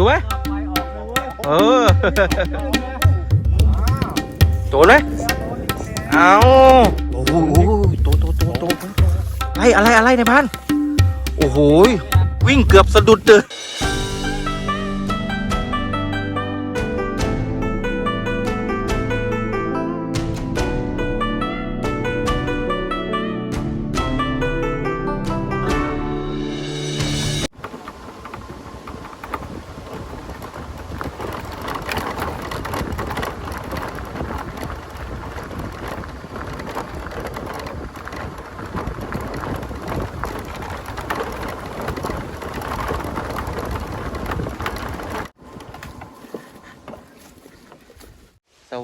อยู่ไหมไปออกเลยเว้ยเออโตเลยเอาโอ้โหโตโตโตโตอะไรอะไรอะไรในพันโอ้โห วิ่งเกือบสะดุดเลย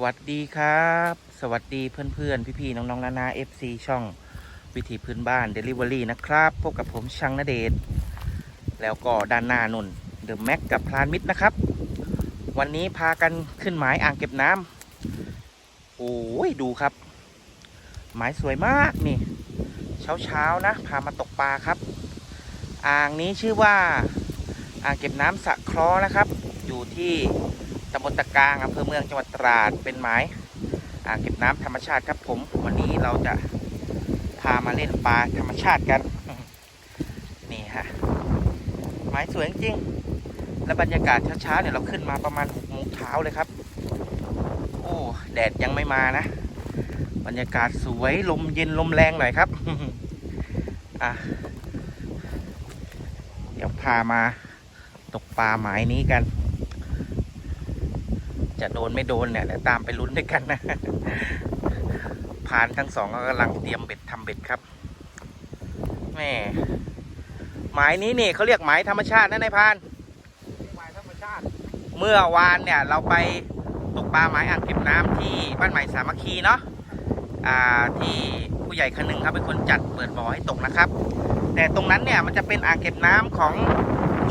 วัสดีครับ สวัสดีเพื่อนๆ พี่ๆ น้องๆนานา FC ช่องวิถีพื้นบ้าน Delivery นะครับ พบกับผมชังนเดชแล้วก็ด้านหน้านุ่นเดอะแม็กกับพลานมิตรนะครับ วันนี้พากันขึ้นหมายอ่างเก็บน้ำโอ้ยดูครับ หมายสวยมากนี่ เช้าๆนะ พามาตกปลาครับ อ่างนี้ชื่อว่าอ่างเก็บน้ำสะคราะห์นะครับ อยู่ที่ ตำบลตะกางอำเภอเมืองจังหวัดตราด เป็นหมายอ่างเก็บน้ำธรรมชาติครับผม วันนี้เราจะพามาเล่นปลาธรรมชาติกัน นี่ฮะหมายสวยจริงๆและบรรยากาศเช้าๆเนี่ยเราขึ้นมาประมาณหกโมงเช้าเลยครับ โอ้ แดดยังไม่มานะ บรรยากาศสวยลมเย็นลมแรงหน่อยครับ อะ เดี๋ยวพามาตกปลาหมายนี้กัน จะโดนไม่โดนเนี่ยเดี๋ยวตามไปลุ้นด้วยกันนะพานทั้งสองก็กำลังเตรียมเบ็ดทำเบ็ดครับแม่หมายนี้นี่เขาเรียกหมายธรรมชาตินะนายพรานหมายธรรมชาติ เมื่อวานเนี่ยเราไปตกปลาหมายอ่างเก็บน้ำที่บ้านใหม่สามัคคีเนาะอ่าที่ผู้ใหญ่คนหนึ่งครับเป็นคนจัดเปิดบ่อให้ตกนะครับ แต่ตรงนั้นเนี่ยมันจะเป็นอ่างเก็บน้ำของ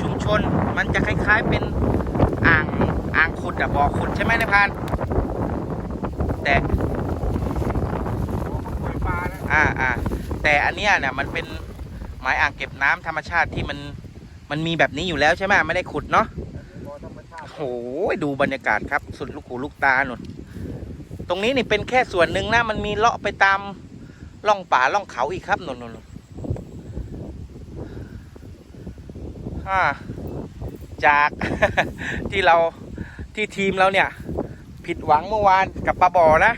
ชุมชน มันจะคล้าย ๆเป็นอ่างอ่าง ขุดอะบ่อขุดใช่ไหมนายพาน แต่ปล่อยปลานะอ่าอ่าแต่อันเนี้ยเนี่ยมันเป็นหมายอ่างเก็บน้ำธรรมชาติที่มันมันมีแบบนี้อยู่แล้วใช่ไหมไม่ได้ขุดเนาะบ่อธรรมชาติโอ้ยดูบรรยากาศครับ สุดลูกหูลูกตาหนุนตรงนี้นี่เป็นแค่ส่วนหนึ่งนะมันมีเลาะไปตามล่องป่าล่องเขาอีกครับนนนนอ่าจาก ที่เรา ที่ทีมเราเนี่ย ผิดหวังเมื่อวานกับปลาบ่อนะ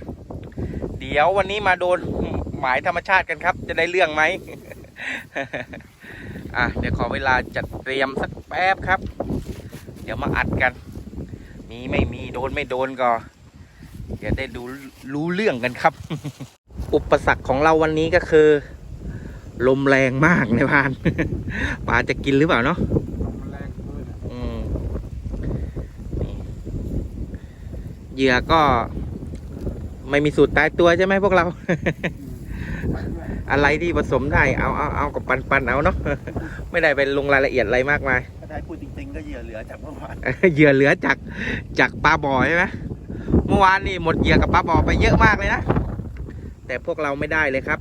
เดี๋ยววันนี้มาโดนหมายธรรมชาติกันครับ จะได้เรื่องไหมอะเดี๋ยวขอเวลาจัดเตรียมสักแป๊บครับ เดี๋ยวมาอัดกัน มีไม่มีโดนไม่โดนก็เดี๋ยวได้ดูรู้เรื่องกันครับ อุปสรรคของเราวันนี้ก็คือ ลมแรงมากในพานปลาจะกินหรือเปล่าเนาะ มันแรงเกินอะ อืมนี่ เหยื่อก็ ไม่มีสูตรตายตัวใช่ไหมพวกเรา อะไรที่ผสมได้เอาเอาเอากับปันปันเอาเนาะไม่ได้ไปลงรายละเอียดอะไรมากมายถ้าได้พูดจริงๆก็เหยื่อเหลือจากเมื่อวานเหยื่อเหลือจากจากปลาบ่อใช่ไหมเมื่อวานนี่หมดเหยื่อกับปลาบ่อไปเยอะมากเลยนะแต่พวกเราไม่ได้เลยครับ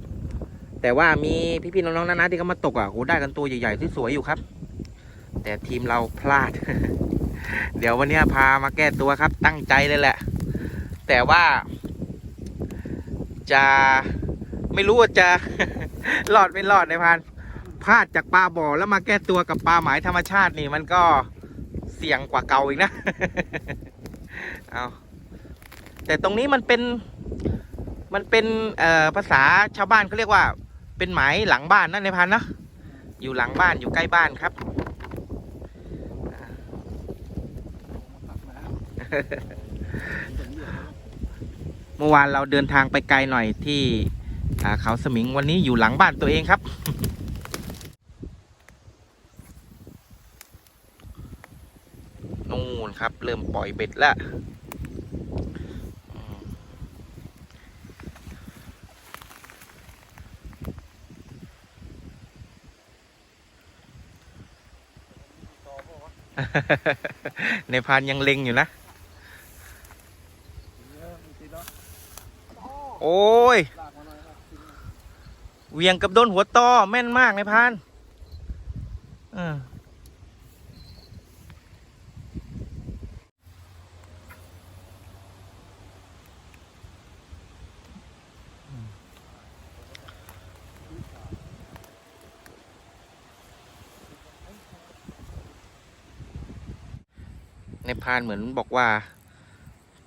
แต่ว่ามีพี่ๆน้องๆนาๆที่เขามาตกอะโหได้กันตัวใหญ่ๆที่สวยอยู่ครับ แต่ทีมเราพลาด เดี๋ยววันนี้พามาแก้ตัวครับ ตั้งใจเลยแหละ แต่ว่า จะไม่รู้ว่าจะรอดไม่รอดในพันพลาดจากปลาบ่อแล้วมาแก้ตัวกับปลาหมายธรรมชาตินี่มันก็เสี่ยงกว่าเก่าอีกนะ เอาแต่ตรงนี้มันเป็นมันเป็นภาษาชาวบ้านเขาเรียกว่า เป็นหมายหลังบ้านนั่นในพันนะอยู่หลังบ้านอยู่ใกล้บ้านครับ เมื่อวานเราเดินทางไปไกลหน่อยที่เขาสมิงวันนี้อยู่หลังบ้านตัวเองครับ นู่นครับ เริ่มปล่อยเบ็ดแล้วอืมต่อเพราะในพานยังเล็งอยู่นะ โอ้ย เวียงกับโดนหัวต่อแม่นมากในพานในพานเหมือนบอกว่า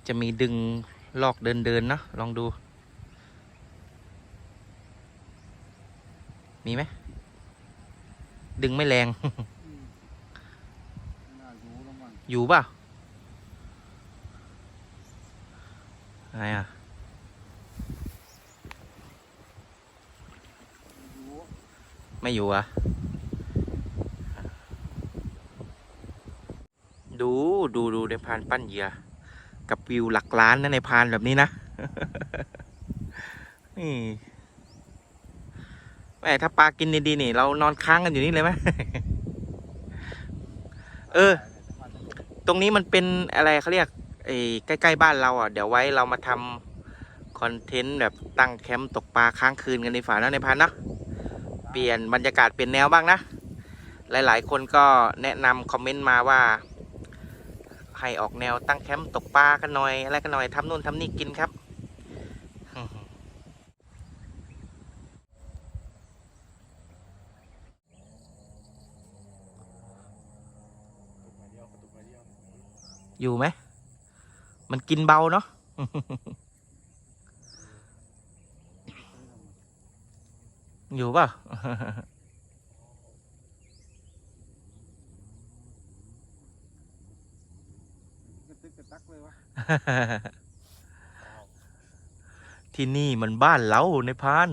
จะมีดึง ลอกเดินเดินๆเนาะลองดู มีไหม ดึงไม่แรงน่ารู้แล้วมันอยู่เปล่าอะไรอะรู้ไม่อยู่อะ ดู ดู ดูในพานปั้นเหยื่อ กับวิวหลักล้านนะในพานแบบนี้นะ นี่แม่ถ้าปลากินดีๆนี่ เรานอนค้างกันอยู่นี่เลยไหมเออ ตรงนี้มันเป็นอะไรเขาเรียกไอ้ใกล้ๆบ้านเราอะ เดี๋ยวไว้เรามาทำคอนเทนต์แบบตั้งแคมป์ตกปลาค้างคืนกันในฝานะในพันนะเปลี่ยนบรรยากาศเปลี่ยนแนวบ้างนะ หลายๆ คนก็แนะนำคอมเมนต์มาว่า ให้ออกแนวตั้งแคมป์ตกปลากันหน่อยอะไรกันหน่อยทำนู่นทำนี่กินครับอยู่ไหม มันกินเบาเนาะ อยู่ปล่า กระตึกกระตักเลยวะ ที่นี่มันบ้านเราในพาน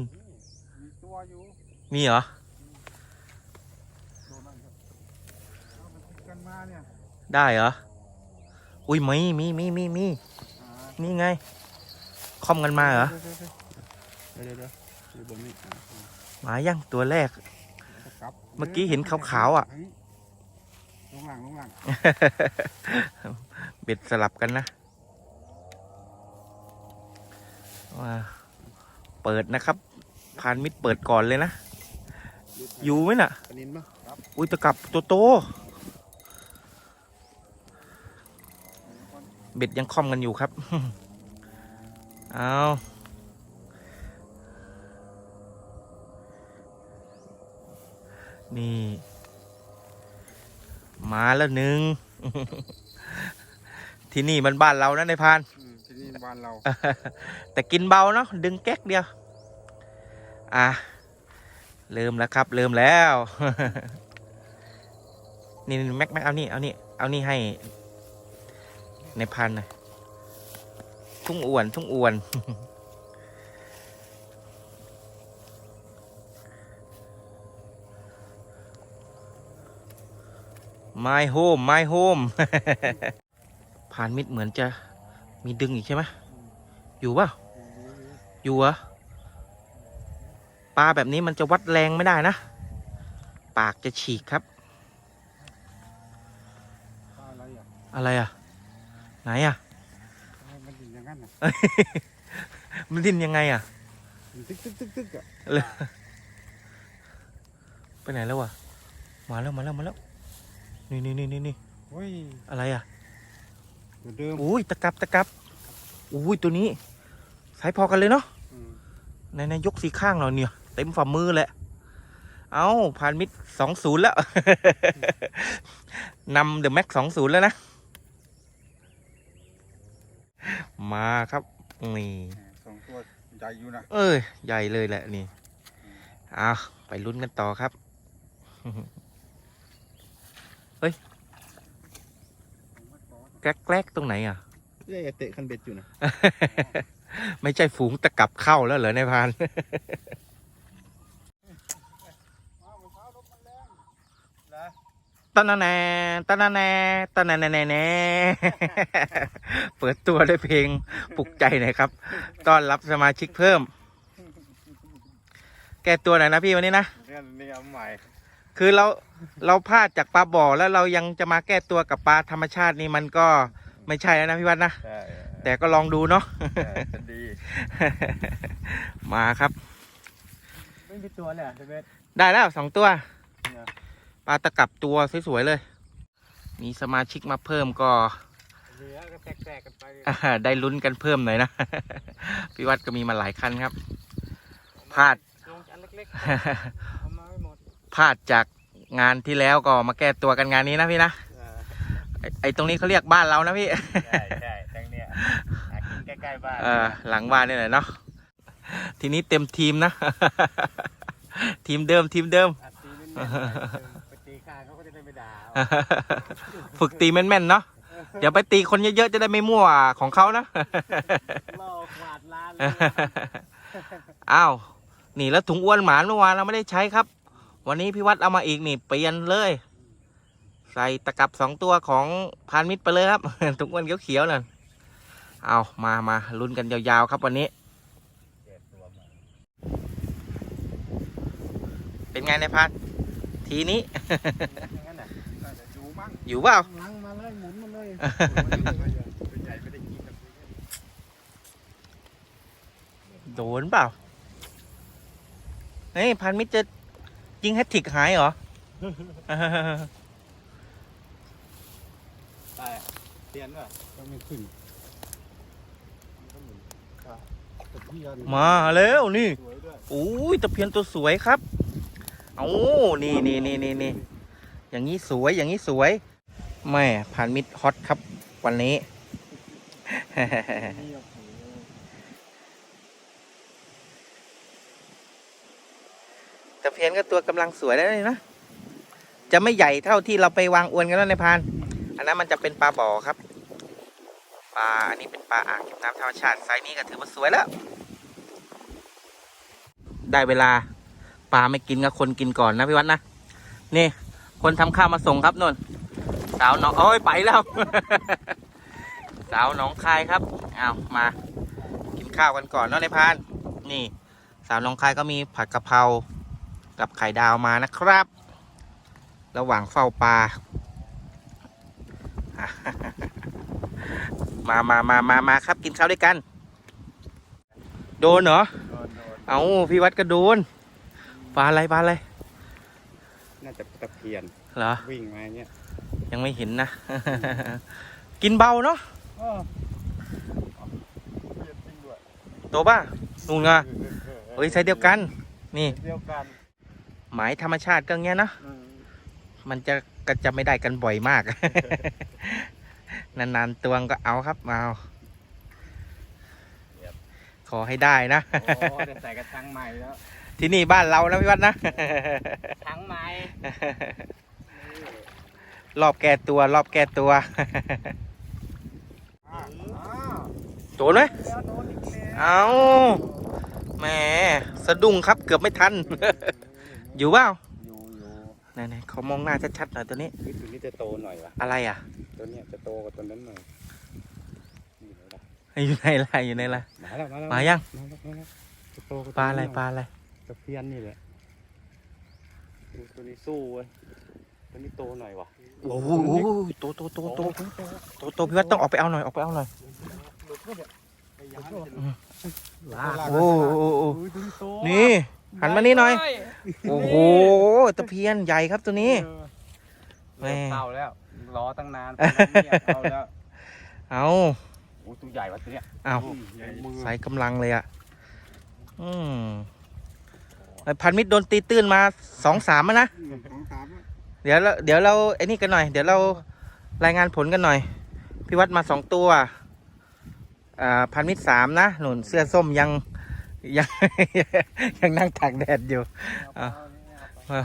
มีตัวอยู่มีเหรอ โดนนั่นครับเอามันติดกันมาเนี่ยได้เหรอ อุ้ยมีมีมีมีมีอ่านี่ไง คอมกันมาเหรอเดี๋ยวเดี๋ยวเดี๋ยวเดี๋ยวบนนี้อ่าอ่าหมายังตัวแรก แล้วก็กลับเมื่อกี้เห็นขาวๆอะ ลงหลังลงหลังเบ็ดสลับกันนะ ว่าเปิดนะครับ พานมิดเปิดก่อนเลยนะ อยู่ไหมน่ะปนินปะครับอุ้ยตะกลับตัวโต เบ็ดยังคล่อมกันอยู่ครับ เอานี่ มาแล้วหนึ่ง ที่นี่มันบ้านเรานะในพานอืมที่นี่ บ้านเรา แต่กินเบาเนาะดึงแก๊กเดียว อะเริ่มแล้วครับ เริ่มแล้ว นี่แม็กแม็กเอานี่เอานี่เอานี่ให้ ในพันน่ยทุ่งอ้วนทุ่งอ้วน My home my home ผ่านมิดเหมือนจะ มีดึงอีกใช่ไหมอยู่เปล่าอยู่เหรอปลาแบบนี้มันจะวัดแรงไม่ได้นะ ปากจะฉีกครับบ้านอะไรอะอะไรอะ ไหนอะทำไมมันถึงอย่างนั้นอะ มันดิ้นยังไงอะมันตึกตึกตึกตึกอะไปไหนแล้ววะมาแล้วมาแล้วมาแล้ว นี่นี่นี่นี่นี่เฮ้ยอะไรอะ เหมือนเดิมอุ้ยตะกับตะกับอุ้ยตัวนี้สายพอกันเลยเนาะอืมในในยกสีข้างเราเนี่ยเต็มฝ่ามือแหละเอาผ่านมิดสองศูนย์แล้วนำเดอะแม็กสองศูนย์แล้วนะ มาครับ นี่สองตัวใหญ่อยู่นะ เอ้ย ใหญ่เลยแหละนี่เอาไปลุ้นกันต่อครับแกล้ก แกล้กตรงไหนอะเอ๊ะเตะคันเบ็ดอยู่นะ ไม่ใช่ฝูงตะกลับเข้าแล้วเหรอในายพาน ตะนาแนตะนาแนตะนาแนแนแนเปิดตัวด้วยเพลงปลุกใจหน่อยครับต้อนรับสมาชิกเพิ่ม แก้ตัวหน่อยนะพี่วันนี้นะ เนี่ยนี่เอาใหม่ คือเราเราพลาดจากปลาบ่อแล้วเรายังจะมาแก้ตัวกับปลาธรรมชาตินี่มันก็ไม่ใช่แล้วนะพี่วัดนะ ใช่แต่ก็ลองดูเนาะจะดี มาครับ ไม่มีตัวเลยอะเบส ได้แล้วสองตัว เนี่ย ปลาตะกับตัวสวยๆเลย มีสมาชิกมาเพิ่มก็ เหลือก็แตกๆกันไปอ่าได้ลุ้นกันเพิ่มหน่อยนะ พี่วัดก็มีมาหลายคันครับ พลาด ลงอันเล็ก ๆ พลาดจากงานที่แล้วก็มาแก้ตัวกันงานนี้นะพี่นะไอ้ไอ้ตรงนี้เขาเรียกบ้านเรานะพี่ ใช่ใช่ทั้งเนี้ยหากินใกล้ๆบ้านเออหลังบ้านนี่แหละเนาะทีนี้เต็มทีมนะ ทีมเดิมทีมเดิม อัดตีแม่นๆไปตีข้างเขาก็จะได้ไม่ด่าเอาฝึกตีแม่นๆเนาะเดี๋ยวไปตีคนเยอะๆจะได้ไม่มั่วของเขานะ ล่อขวาดล้านเลย อ้าว นี่แล้วถุงอ้วนหมานเมื่อวานเราไม่ได้ใช้ครับ วันนี้พี่วัดเอามาอีกนี่เปลี่ยนเลย ใส่ตะกับสองตัวของพานมิตรไปเลยครับถุงอ้วนเขียวๆนั่นเอามามาลุ้นกันยาวๆครับวันนี้เจ็บตัวมาเป็นไงในายพานทีนี้อย่างนั้นน่ะน่าจะอยู่มั้งอยู่เปล่าลังมาเลยหมุนมาเลยเป็นใหญ่ไม่ได้กินกับโดนเปล่าเฮ้ยพันมิตรจะ ยิงแฮตทริกหายเหรอได้เตียนว่ะต้องไม่ขึ้นตะเพียนมาแล้วนี่สวยด้วยโอ้ยตะเพียนตัวสวยครับโอ้นี่นี่นี่นี่นี่อย่างนี้สวยอย่างนี้สวยแม่พันมิตรฮอตครับ วันนี้ นี่โอ้โห ตะ เพียนก็ตัวกำลังสวยแล้วนี่นะจะไม่ใหญ่เท่าที่เราไปวางอวนกันแล้วในพาน อันนั้นมันจะเป็นปลาบ่อครับ ปลาอันนี้เป็นปลาอ่างเก็บน้ำธรรมชาติไซส์นี้ก็ถือว่าสวยแล้ว ได้เวลาปลาไม่กินกับคนกินก่อนนะพี่วัดนะนี่ คนทำข้าวมาส่งครับนนสาวน้องโอ้ยไปแล้ว สาวน้องคายครับเอามา กินข้าวกันก่อนเนาะในพาน นี่ สาวน้องคายก็มีผัดกะเพรา กับไข่ดาวมานะครับ ระหว่างเฝ้าปลา มามามามามาครับกินข้าวด้วยกัน โดนเหรอโดนโดนเอาพี่วัดก็โดน ปลาอะไรปลาอะไร น่าจะตะเพียน เหรอ วิ่งมาอย่างเงี้ย ยังไม่เห็นนะ กินเบาเนาะเออเพียนจริงด้วยโตป่ะนู่นไงเฮ้ยใส่เดียวกัน นี่เดียวกัน หมายธรรมชาติก็เงี้ยนะอืมมันจะก็จะไม่ได้กันบ่อยมาก นานๆตวงก็เอาครับเอาขอให้ได้นะโอ้เดี๋ยวใส่กระชังใหม่แล้ว ที่นี่บ้านเรานะพี่วัดนะชังใหม่รอบแก้ตัว รอบแก้ตัวอ้าวโดนไหมแล้วโดนอีกแล้วเอาแหมสะดุ้งครับเกือบไม่ทัน อยู่เปล่าอยู่อยู่ไหนๆเขามองหน้าชัดๆหน่อยตัวนี้นี่ตัวนี้จะโตหน่อยวะอะไรอะ ตัวเนี้ยจะโตกว่าตัวนั้นหน่อยนี่เลยล่ะอยู่ในไรอยู่ในไรมาแล้วมาแล้วมายังมาแล้วมาแล้วจะโตกว่ปลาอะไรตัวนั้นหน่ยปลาอะไรตะเพียนนี่แหละดูตัวนี้สู้เว้ยตัวนี้โตหน่อยวะโอ้โหโตโตโตโตโตโตพี่วัดต้องออกไปเอาหน่อยออกไปเอาหน่อยหลุดก็เนี่ยไปยันอืมลากโอ้โหโอ้โหอุ้ยตัวนี้โตนี่ หันมานี่หน่อย โอ้โหตะเพียนใหญ่ครับตัวนี้เออแม่ เริ่มเข้าแล้วรอตั้งนานเนี่ยเข้าแล้วเอาโอ้ยตัวใหญ่วะตัวเนี้ยเอาใหญ่มือใส่กำลังเลยอะ อืมไอ้พันมิตรโดนตีตื้นมาสองสามแล้วนะ สองสามอะเดี๋ยวเราเดี๋ยวเราไอ้นี่กันหน่อย เดี๋ยวเรารายงานผลกันหน่อย พี่วัดมาสองตัว อ่าพันมิตรสามนะหนุนเสื้อส้มยัง ยัง ยังนั่งตากแดดอยู่เอาอะเอา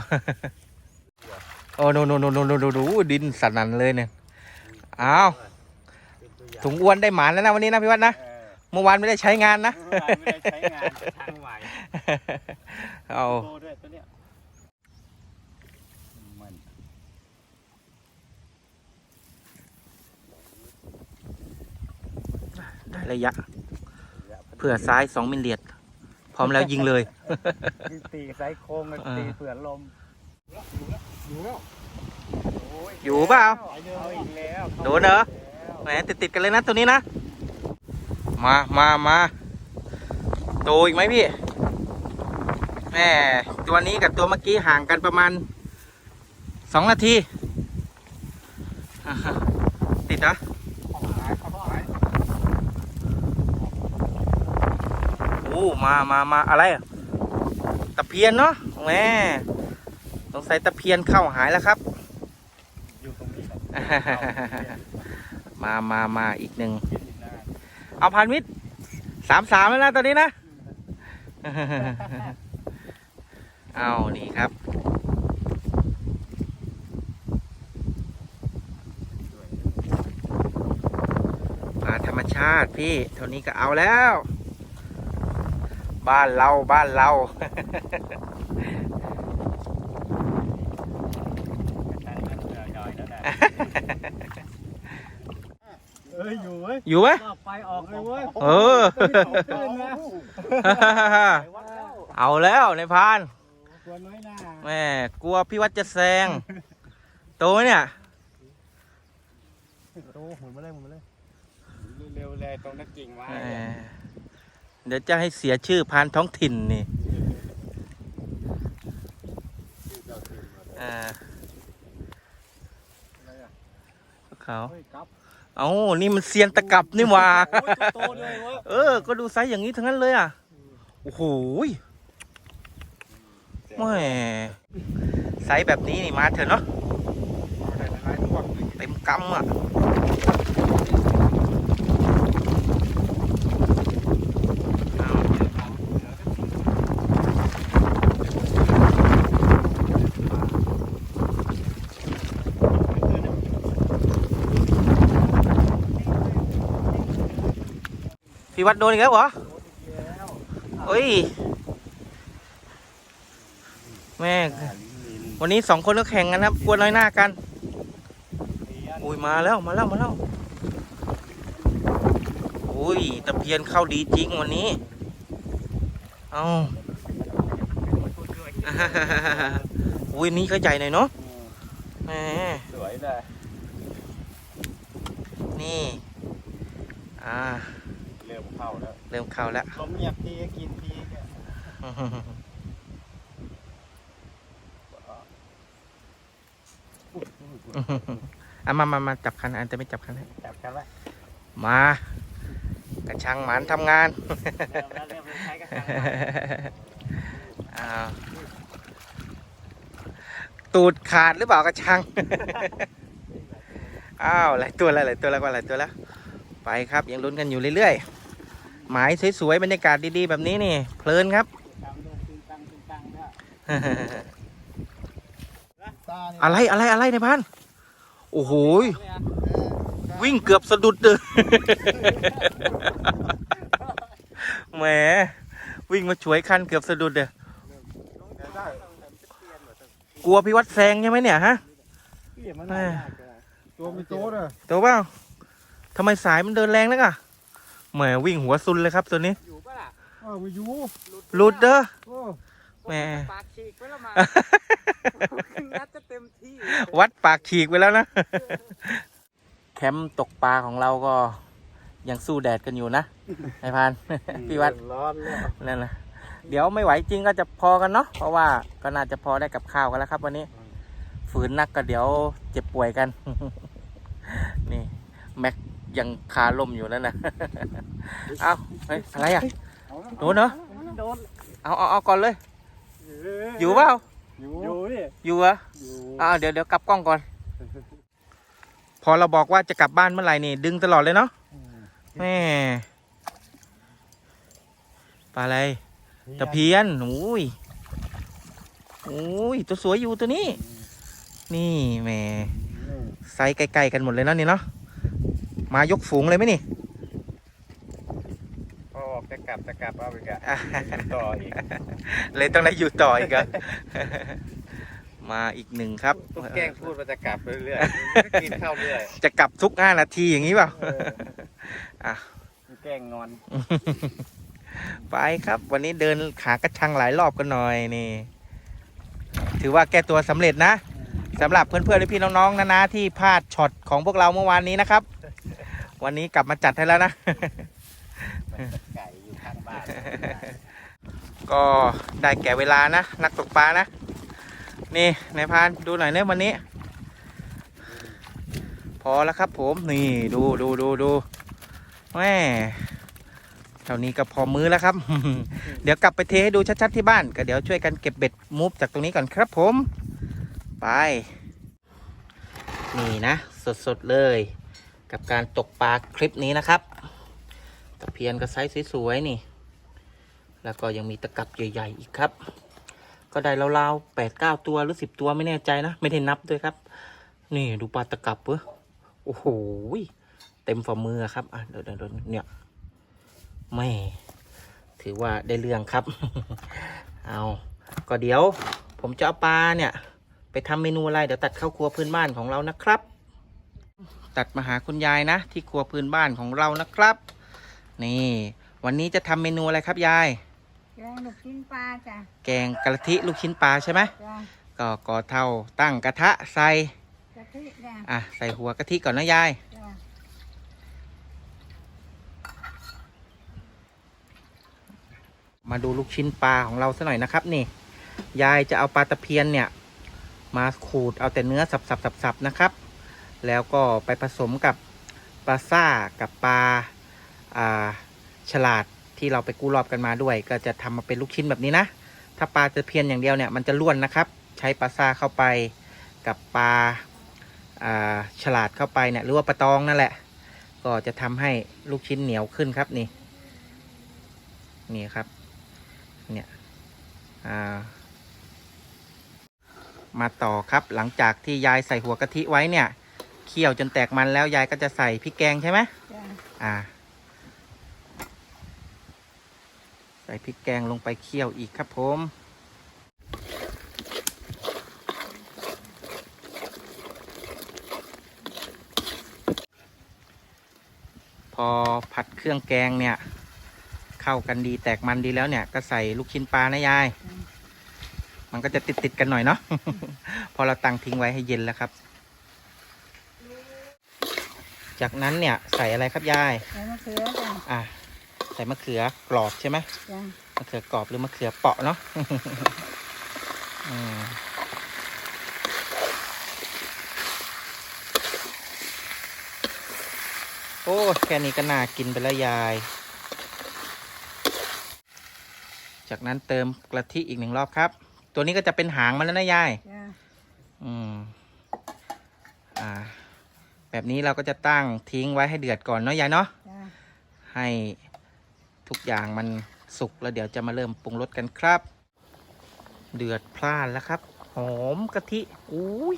เอาโอ้โนโนโนโนโนโนโนดินสั่นนันเลยเนี่ยอ้าวถุงอ้วนได้หมานแล้วนะวันนี้นะพี่วัดนะเออเมื่อวานไม่ได้ใช้งานนะเมื่อวานไม่ได้ใช้งานทางใหม่เอาโตด้วยตัวเนี้ยมันได้ระยะ เผื่อซ้ายสองมิลเลียด พร้อมแล้วยิงเลย ตีไซส์โค้งมันตีเผื่อลมอยู่แล้วอยู่เปล่าเอาอีกแล้วโดนเหรอแหมติดติดๆกันเลยนะตัวนี้นะ มามามาโตอีกไหมพี่แม่ตัวนี้กับตัวเมื่อกี้ห่างกันประมาณสองนาทีอ่าฮะติดเห อโอ้มามามาอะไรอะตะเพียนเนาะแหม่สงสัยตะเพียนเข้าหายแล้วครับ อยู่ตรงนี้แหละมามามาอีกหนึ่งเอาพันมิตรสามสามแล้วนะตอนนี้นะเอานี่ครับปลาธรรมชาติพี่เท่านี้ก็เอาแล้ว บ้านเราบ้านเราเอ้ยอยู่เว้ยอยู่ไหมไปออกเลยเว้ยเออเอาแล้วในพรานตัวน้อยหน้าแม่กลัวพี่วัดจะแซงโตไหมเนี่ยโตหมุนมาเลยหมุนมาเลยเร็วๆเลยตรงนักกิ่งไม้แหม เดี๋ยวจะให้เสียชื่อพานท้องถิ่นนี่อ่าเขาเฮ้ยกลับเอานี่มันเซียนตะกรับนี่หว่าโตเลยเว้ยเออ ก็ดูไซส์อย่างนี้ทั้งนั้นเลยอะ โอ้โหยแม่ไซส์แบบนี้นี่มาเถอะเนาะเต็มกำอะ วัดโดนอีกแล้วเหรอเฮ้ย แม่งวันนี้สองคนก็แข่งกันครับกลัวน้อยหน้ากัน อุ้ยมาแล้วมาแล้วมาแล้วอุ้ยตะเพียนเข้าดีจริงวันนี้ เอาอุ้ยนี่ก็ใหญ่หน่อยเนาะแหมสวยเลยนี่ อ่า เริ่มเข้าแล้วเริ่มเข้าแล้วผมอยากทีก็กินทีเนี่ยอะมามามาจับคันอันจะไม่จับคันให้จับกันละมากระชังหมันทำงานเริ่มแล้วเริ่มใช้กันอ้าวตูดขาดหรือเปล่ากระชัง อ้าวหลายตัวแล้วหลายตัวแล้วก็หลายตัวแล้ว ไปครับยังลุ้นกันอยู่เรื่อยๆ หมายสวยๆบรรยากาศดีๆ แบบนี้นี่ เพลินครับตามดูตึงตังตึงตังเนี่ยอะไรอะไรอะไรในพันโอ้โหยวิ่งเกือบสะดุดเลยแหม วิ่งมาช่วยคันเกือบสะดุดเลยกลัวพี่วัดแซงใช่ไหมเนี่ยฮะตัวมีโต๊ะเลยตัวเปล่าทำไมสายมันเดินแรงนักอะ แหมวิ่งหัวซุนเลยครับตัวนี้อยู่ปะล่ะอ้าวไปอยู่หลุดเด้อโอ้แหมปากฉีกไปแล้วมานัดจะเต็มที่ วัดปากฉีกไปแล้วนะ แคมป์ตกปลาของเราก็ยังสู้แดดกันอยู่นะไอพานพี่วัดร้อนแล้วนั่นนะเดี๋ยวไม่ไหวจริงก็จะพอกันเนาะเพราะว่าก็น่าจะพอได้กับข้าวกันแล้วครับ วันนี้ ฝืนนักก็เดี๋ยวเจ็บป่วยกัน นี่แม็ก ยังคาลมอยู่นั่นนะ เอาเฮ้ยอะไรอะโดนเหรอโดนเอาเอาเอาก่อนเลย อยู่เปล่าอยู่อยู่ดิอยู่เหรออยู่อ่าเดี๋ยวเดี๋ยวกลับกล้องก่อน พอเราบอกว่าจะกลับบ้านเมื่อไหร่นี่ดึงตลอดเลยเนาะแม่ปลาอะไรตะเพียนโอ้ยโอ้ยตัวสวยอยู่ตัวนี้ นี่แหมไซส์ใกล้ๆกันหมดเลยเนาะนี่เนาะ มายกฝูงเลยไหมนี่พอออกจะกลับจะกลับเอาไปกะต่ออีกเลยต้องได้อยู่ต่ออีกครับมาอีกหนึ่งครับต้องแกล้งพูดว่าจะกลับเรื่อยๆกินข้าวเรื่อยจะกลับทุกห้านาทีอย่างนี้เปล่าแกล้งงอน ไปครับ วันนี้เดินขากระชังหลายรอบกันหน่อยนี่ ถือว่าแก้ตัวสำเร็จนะสำหรับเพื่อนๆและพี่น้องๆนะนะที่พลาดช็อตของพวกเราเมื่อวานนี้นะครับ วันนี้กลับมาจัดให้แล้วนะ ไก่อยู่ข้างบ้าน ก็ได้แก่เวลานะ นักตกปลานะ นี่นายพรานดูหน่อยเนี่ยวันนี้ พอแล้วครับผมนี่ดูดูดูดูแม่เท่านี้ก็พอมือแล้วครับ เดี๋ยวกลับไปเทให้ดูชัดๆที่บ้าน ก็เดี๋ยวช่วยกันเก็บเบ็ดมูฟจากตรงนี้ก่อนครับผม ไป นี่นะ สดๆเลย กับการตกปลาคลิปนี้นะครับ ตะเพียนก็ไซส์สวยๆนี่ แล้วก็ยังมีตะกับใหญ่ๆอีกครับ ก็ได้ราวๆแปดเก้าตัวหรือสิบตัวไม่แน่ใจนะ ไม่ได้นับด้วยครับ นี่ดูปลาตะกับเว้ยโอ้โหเต็มฝ่ามือครับอะเดี๋ยวเดี๋ยวเดี๋ยวเนี่ยไม่ถือว่าได้เรื่องครับ เอาก็เดี๋ยว ผมจะเอาปลาเนี่ย ไปทำเมนูอะไร เดี๋ยวตัดเข้าครัวพื้นบ้านของเรานะครับ ตัดมาหาคุณยายนะ ที่ครัวพื้นบ้านของเรานะครับ นี่ วันนี้จะทำเมนูอะไรครับยาย แกงลูกชิ้นปลาจ้ะแกงกะทิลูกชิ้นปลาใช่ไหมจ้ะก็ก่อเท่าตั้งกระทะใส่กะทิจ้ะอะใส่หัวกะทิก่อนนะยาย จ้ะมาดูลูกชิ้นปลาของเราสักหน่อยนะครับนี่ ยายจะเอาปลาตะเพียนเนี่ย มาขูดเอาแต่เนื้อสับๆๆๆนะครับ แล้วก็ไปผสมกับปลาซ่ากับปลาฉลาดที่เราไปกู้รอบกันมาด้วย ก็จะทำมาเป็นลูกชิ้นแบบนี้นะ ถ้าปลาตะเพียนอย่างเดียวเนี่ยมันจะล้วนนะครับ ใช้ปลาซ่าเข้าไปกับปลาฉลาดเข้าไปเนี่ยหรือว่าปลาตองนั่นแหละ ก็จะทำให้ลูกชิ้นเหนียวขึ้นครับนี่นี่ครับเนี่ยมาต่อครับหลังจากที่ยายใส่หัวกะทิไว้เนี่ย เคี่ยวจนแตกมันแล้วยายก็จะใส่พริกแกงใช่ไหมจ้ะอ่า ใส่พริกแกงลงไปเคี่ยวอีกครับผม พอผัดเครื่องแกงเนี่ย เข้ากันดีแตกมันดีแล้วเนี่ย ก็ใส่ลูกชิ้นปลานะยาย มันก็จะติดติดๆกันหน่อยเนาะ พอเราตั้งทิ้งไว้ให้เย็นแล้วครับ จากนั้นเนี่ยใส่อะไรครับยาย ใส่มะเขือจ้ะอะใส่มะเขือกรอบใช่ไหมจ้ะมะเขือกรอบหรือมะเขือเปาะเนาะ อืมโอ้แค่นี้ก็น่ากินไปแล้วยาย จากนั้นเติมกะทิอีกหนึ่งรอบครับ ตัวนี้ก็จะเป็นหางมันแล้วนะยาย จ้ะอืม อ่า แบบนี้เราก็จะตั้งทิ้งไว้ให้เดือดก่อนเนาะยายเนาะจ้ะให้ทุกอย่างมันสุกแล้วเดี๋ยวจะมาเริ่มปรุงรสกันครับ เดือดพล่านแล้วครับ หอมกะทิอุ้ย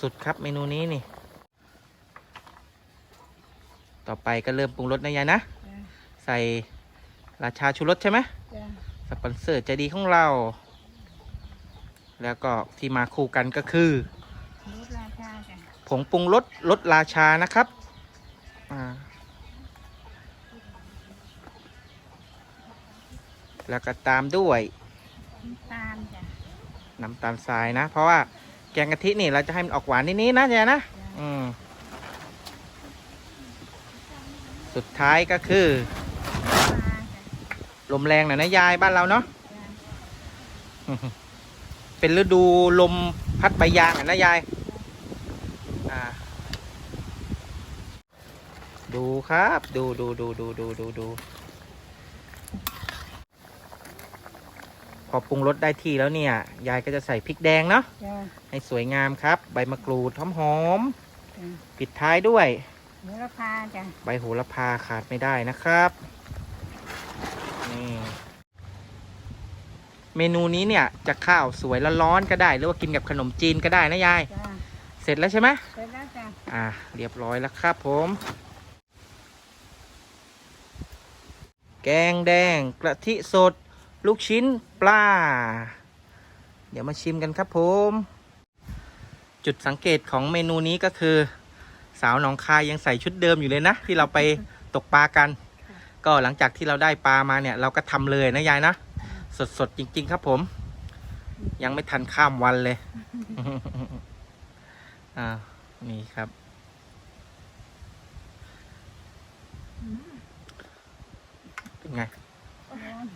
สุดๆครับเมนูนี้นี่ ต่อไปก็เริ่มปรุงรสนะยายนะ จ้ะใส่ราชาชูรสใช่ไหม จ้ะสปอนเซอร์ใจดีของเรา แล้วก็ที่มาคู่กันก็คือรสราชาจ้ะ ผงปรุงรสรสราชานะครับอ่าแล้วก็ตามด้วยน้ำตาลจ้ะน้ำตาลทรายนะ เพราะว่าแกงกะทินี่เราจะให้มันออกหวานนิดๆนะเจ๊นะจ้ะอืม สุดท้ายก็คือปลาจ้ะลมแรงหน่อยนะยายบ้านเราเนาะจ้ะเป็นฤดูลมพัดใบยางอะนะยาย อ่า ดูครับ ดูดูดูดูดูดูดูพอปรุงรสได้ที่แล้วเนี่ย ยายก็จะใส่พริกแดงเนาะจ้ะให้สวยงามครับ ใบมะกรูดหอมหอมจ้ะๆปิดท้ายด้วยโหระพาจ้ะใบโหระพาขาดไม่ได้นะครับ นี่ เมนูนี้เนี่ยจะข้าวสวยร้อนๆก็ได้ หรือว่ากินกับขนมจีนก็ได้นะยาย จ้ะเสร็จแล้วใช่ไหม เสร็จแล้วจ้ะอ่าเรียบร้อยแล้วครับผม แกงแดงกะทิสด ลูกชิ้นปลา เดี๋ยวมาชิมกันครับผม จุดสังเกตของเมนูนี้ก็คือ สาวหนองคายยังใส่ชุดเดิมอยู่เลยนะ ที่เราไปตกปลากัน ก็หลังจากที่เราได้ปลามาเนี่ย เราก็ทำเลยนะยายนะ สดๆ จริง ๆ ครับผม ยังไม่ทันข้ามวันเลย อ่า นี่ครับ เป็น ไงร้อน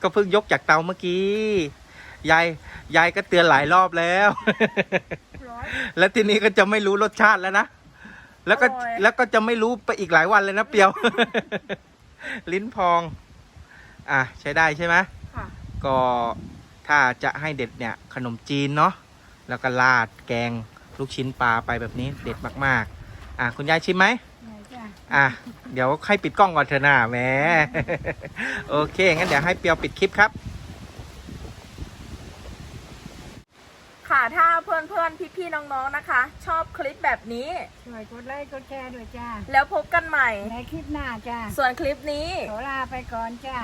ก็เพิ่งยกจากเตาเมื่อกี้ ยาย ยายก็เตือนหลายรอบแล้วร้อนแล้วทีนี้ก็จะไม่รู้รสชาติแล้วนะ แล้วก็อร่อยแล้วก็จะไม่รู้ไปอีกหลายวันเลยนะเปียว ลิ้นพอง อะใช้ได้ใช่ไหมค่ะก็ถ้าจะให้เด็ดเนี่ยขนมจีนเนาะ แล้วก็ราดแกงลูกชิ้นปลาไปแบบนี้เด็ดมาก ๆ อะคุณยายชิมไหมไหนจ้ะ อะ เดี๋ยวให้ปิดกล้องก่อนเถอะนะแหมโอเค งั้นเดี๋ยวให้เปียวปิดคลิปครับ ค่ะถ้าเพื่อนๆพี่ๆน้องๆนะคะ ชอบคลิปแบบนี้ ช่วยกดไลค์กดแชร์ด้วยจ้าแล้วพบกันใหม่ ในคลิปหน้าจ้าส่วนคลิปนี้ ขอลาไปก่อนจ้า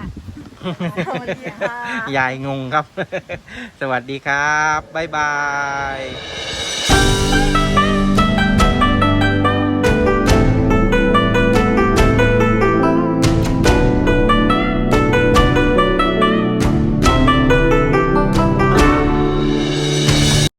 สวัสดีค่ะ ยายงงครับ สวัสดีครับ บ๊ายบาย